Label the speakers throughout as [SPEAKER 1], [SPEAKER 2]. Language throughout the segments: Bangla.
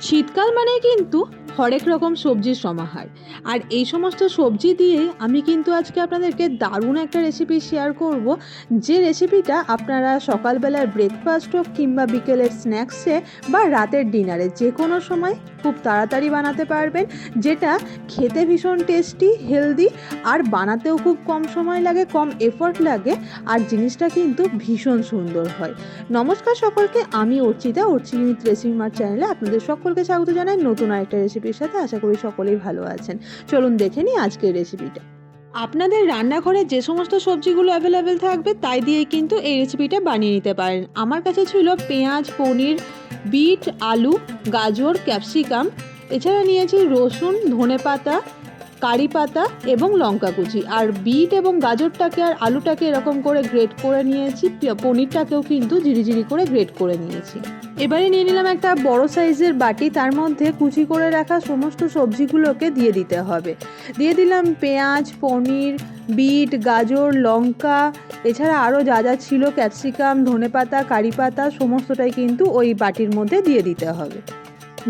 [SPEAKER 1] শীতকাল মানে কিন্তু হরেক রকম সবজির সমাহার। আর এই সমস্ত সবজি দিয়ে আমি কিন্তু আজকে আপনাদেরকে দারুণ একটা রেসিপি শেয়ার করব। যে রেসিপিটা আপনারা সকালবেলার ব্রেকফাস্ট হোক কিংবা বিকেলের স্ন্যাক্সে বা রাতের ডিনারে যে কোনো সময় খুব তাড়াতাড়ি বানাতে পারবেন। যেটা খেতে ভীষণ টেস্টি হেলদি আর বানাতেও খুব কম সময় লাগে, কম এফোর্ট লাগে আর জিনিসটা কিন্তু ভীষণ সুন্দর হয়। নমস্কার সকলকে, আমি অর্চিতা অর্চিমিত রেসিপি মার চ্যানেলে আপনাদের সকলকে স্বাগত জানাই নতুন আরেকটা রেসিপির সাথে। আশা করি সকলেই ভালো আছেন। চলুন দেখে নিই আজকের রেসিপিটা। আপনাদের রান্নাঘরে যে সমস্ত সবজিগুলো অ্যাভেলেবেল থাকবে, তাই দিয়েই কিন্তু এই রেসিপিটা বানিয়ে নিতে পারেন। আমার কাছে ছিল পেঁয়াজ, পনির, বিট, আলু, গাজর, ক্যাপসিকাম। এছাড়া নিয়েছি রসুন, ধনেপাতা কারি পাতা এবং লঙ্কা কুচি। আর বিট এবং গাজরটাকে আর আলুটাকে এরকম করে গ্রেট করে নিয়েছি। পনিরটাকেও কিন্তু ঝিরিঝিরি করে গ্রেট করে নিয়েছি। এবারে নিয়ে নিলাম একটা বড় সাইজের বাটি। তার মধ্যে কুচি করে রাখা সমস্ত সবজিগুলোকে দিয়ে দিতে হবে। দিয়ে দিলাম পেঁয়াজ, পনির, বিট, গাজর, লঙ্কা। এছাড়া আরও যা যা ছিল, ক্যাপসিকাম, ধনেপাতা, কারি পাতা, সমস্তটাই কিন্তু ওই বাটির মধ্যে দিয়ে দিতে হবে।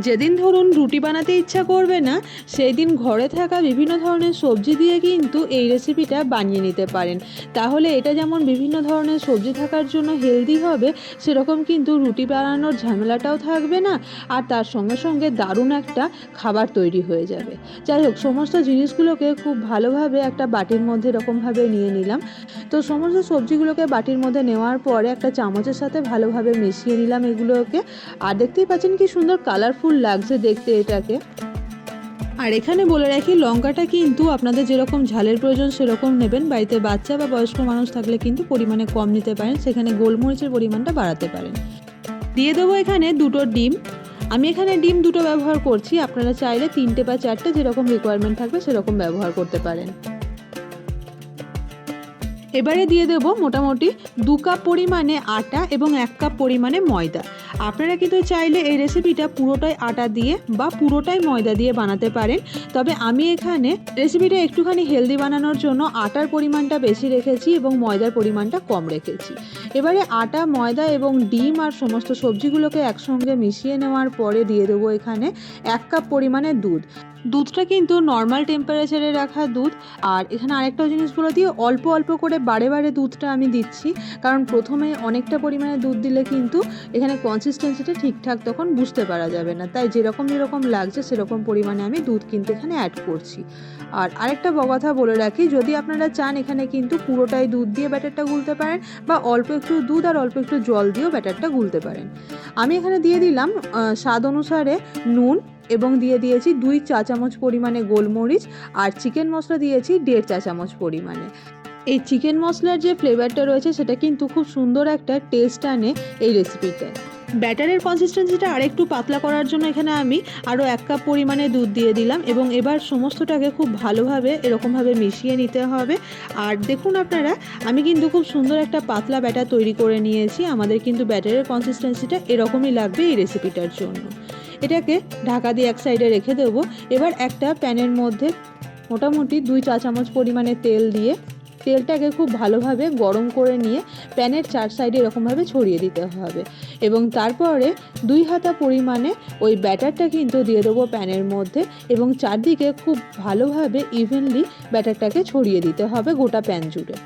[SPEAKER 1] যেদিন ধরুন রুটি বানাতে ইচ্ছা করবে না সেই দিন ঘরে থাকা বিভিন্ন ধরনের সবজি দিয়ে কিন্তু এই রেসিপিটা বানিয়ে নিতে পারেন। তাহলে এটা যেমন বিভিন্ন ধরনের সবজি থাকার জন্য হেলদি হবে, সেরকম কিন্তু রুটি বানানোর ঝামেলাটাও থাকবে না, আর তার সঙ্গে সঙ্গে দারুণ একটা খাবার তৈরি হয়ে যাবে। যাই হোক, সমস্ত জিনিসগুলোকে খুব ভালোভাবে একটা বাটির মধ্যে এরকমভাবে নিয়ে নিলাম। তো সমস্ত সবজিগুলোকে বাটির মধ্যে নেওয়ার পরে একটা চামচের সাথে ভালোভাবে মিশিয়ে নিলাম এগুলোকে। আর দেখতেই পাচ্ছেন কি সুন্দর কালারফুল লাগছে দেখতে এটাকে। আর এখানে বলে রাখি, লঙ্কাটা কিন্তু আপনাদের যেরকম ঝালের প্রয়োজন সেরকম নেবেন। বাড়িতে বাচ্চা বা বয়স্ক মানুষ থাকলে কিন্তু পরিমাণে কম নিতে পারেন। সেখানে গোলমরিচের পরিমাণটা বাড়াতে পারেন। দিয়ে দেবো এখানে দুটো ডিম। আমি এখানে ডিম দুটো ব্যবহার করছি। আপনারা চাইলে তিনটে বা চারটে যেরকম রিকোয়ারমেন্ট থাকবে সেরকম ব্যবহার করতে পারেন। এবারে দিয়ে দেব মোটামুটি দু কাপ পরিমাণে আটা এবং এক কাপ পরিমাণে ময়দা। আপনারা কিন্তু চাইলে এই রেসিপিটা পুরোটাই আটা দিয়ে বা পুরোটাই ময়দা দিয়ে বানাতে পারেন। তবে আমি এখানে রেসিপিটা একটুখানি হেলদি বানানোর জন্য আটার পরিমাণটা বেশি রেখেছি এবং ময়দার পরিমাণটা কম রেখেছি। এবারে আটা, ময়দা এবং ডিম আর সমস্ত সবজিগুলোকে একসঙ্গে মিশিয়ে নেওয়ার পরে দিয়ে দেবো এখানে এক কাপ পরিমাণে দুধ। দুধটা কিন্তু নর্মাল টেম্পারেচারে রাখা দুধ। আর এখানে আরেকটা জিনিসগুলো দিয়ে অল্প অল্প করে বারে বারে দুধটা আমি দিচ্ছি। কারণ প্রথমে অনেকটা পরিমাণে দুধ দিলে কিন্তু এখানে কনসিস্টেন্সিটা ঠিকঠাক তখন বুঝতে পারা যাবে না। তাই যেরকম যেরকম লাগছে সেরকম পরিমাণে আমি দুধ কিন্তু এখানে অ্যাড করছি। আর আরেকটা কথা বলে রাখি, যদি আপনারা চান এখানে কিন্তু পুরোটাই দুধ দিয়ে ব্যাটারটা গুলতে পারেন বা অল্প একটু দুধ আর অল্প একটু জল দিয়েও ব্যাটারটা গুলতে পারেন। আমি এখানে দিয়ে দিলাম স্বাদ অনুসারে নুন এবং দিয়ে দিয়েছি দুই চা চামচ পরিমাণে গোলমরিচ আর চিকেন মশলা দিয়েছি দেড় চা চামচ পরিমাণে। এই চিকেন মশলার যে ফ্লেভারটা রয়েছে সেটা কিন্তু খুব সুন্দর একটা টেস্ট আনে এই রেসিপিটায় ব্যাটারের কনসিস্টেন্সিটা আরেকটু পাতলা করার জন্য এখানে আমি আরও এক কাপ পরিমাণে দুধ দিয়ে দিলাম এবং এবার সমস্তটাকে খুব ভালোভাবে এরকমভাবে মিশিয়ে নিতে হবে। আর দেখুন আপনারা, আমি কিন্তু খুব সুন্দর একটা পাতলা ব্যাটার তৈরি করে নিয়েছি। আমাদের কিন্তু ব্যাটারের কনসিস্টেন্সিটা এরকমই লাগবে এই রেসিপিটার জন্য। এটাকে ঢাকা দিয়ে এক সাইডে রেখে দেবো। এবার একটা প্যানের মধ্যে মোটামুটি দুই চা চামচ পরিমাণে তেল দিয়ে তেলটাকে খুব ভালোভাবে গরম করে নিয়ে প্যানের চার সাইডে এরকমভাবে ছড়িয়ে দিতে হবে। এবং তারপরে দুই হাতা পরিমাণে ওই ব্যাটারটা কিন্তু দিয়ে দেবো প্যানের মধ্যে এবং চারদিকে খুব ভালোভাবে ইভেনলি ব্যাটারটাকে ছড়িয়ে দিতে হবে গোটা প্যান জুড়ে।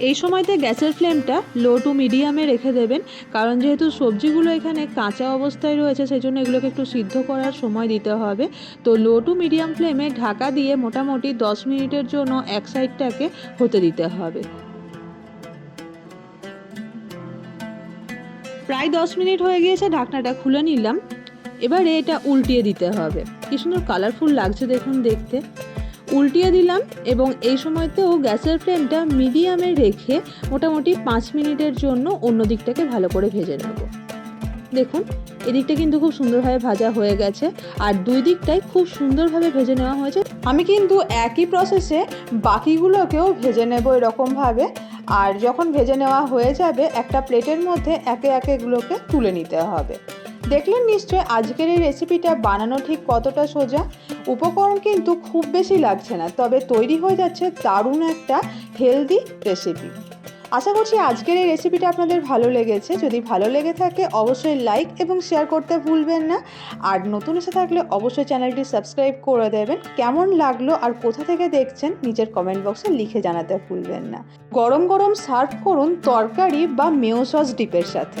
[SPEAKER 1] এই সময়তে গ্যাসের ফ্লেমটা লো টু মিডিয়ামে রেখে দেবেন। কারণ যেহেতু সবজিগুলো এখানে কাঁচা অবস্থায় রয়েছে সেই জন্য এগুলোকে একটু সিদ্ধ করার সময় দিতে হবে। তো লো টু মিডিয়াম ফ্লেমে ঢাকা দিয়ে মোটামুটি দশ মিনিটের জন্য এক সাইডটাকে হতে দিতে হবে। প্রায় দশ মিনিট হয়ে গিয়েছে, ঢাকনাটা খুলে নিলাম। এবারে এটা উল্টিয়ে দিতে হবে। কি সুন্দর কালারফুল লাগছে দেখুন দেখতে। উল্টিয়ে দিলাম এবং এই সময়তেও গ্যাসের ফ্লেমটা মিডিয়ামে রেখে মোটামুটি পাঁচ মিনিটের জন্য অন্য দিকটাকে ভালো করে ভেজে নেব। দেখুন, এদিকটা কিন্তু খুব সুন্দরভাবে ভাজা হয়ে গেছে আর দুই দিকটাই খুব সুন্দরভাবে ভেজে নেওয়া হয়েছে। আমি কিন্তু একই প্রসেসে বাকিগুলোকেও ভেজে নেব এরকমভাবে আর যখন ভেজে নেওয়া হয়ে যাবে, একটা প্লেটের মধ্যে একে একে এগুলোকে তুলে নিতে হবে। দেখলেন নিশ্চয় আজকের এই রেসিপিটা বানানো ঠিক কতটা সোজা? উপকরণ কিন্তু খুব বেশি লাগছে না, তবে তৈরি হয়ে যাচ্ছে দারুণ একটা হেলদি রেসিপি আশা করছি আজকের এই রেসিপিটা আপনাদের ভালো লেগেছে। যদি ভালো লেগে থাকে, অবশ্যই লাইক এবং শেয়ার করতে ভুলবেন না। আর নতুন এসে থাকলে অবশ্যই চ্যানেলটি সাবস্ক্রাইব করে দেবেন। কেমন লাগল আর কোথা থেকে দেখছেন নিজের কমেন্ট বক্সে লিখে জানাতে ভুলবেন না। গরম গরম সার্ভ করুন তরকারি বা মেয়ো সস ডিপের সাথে।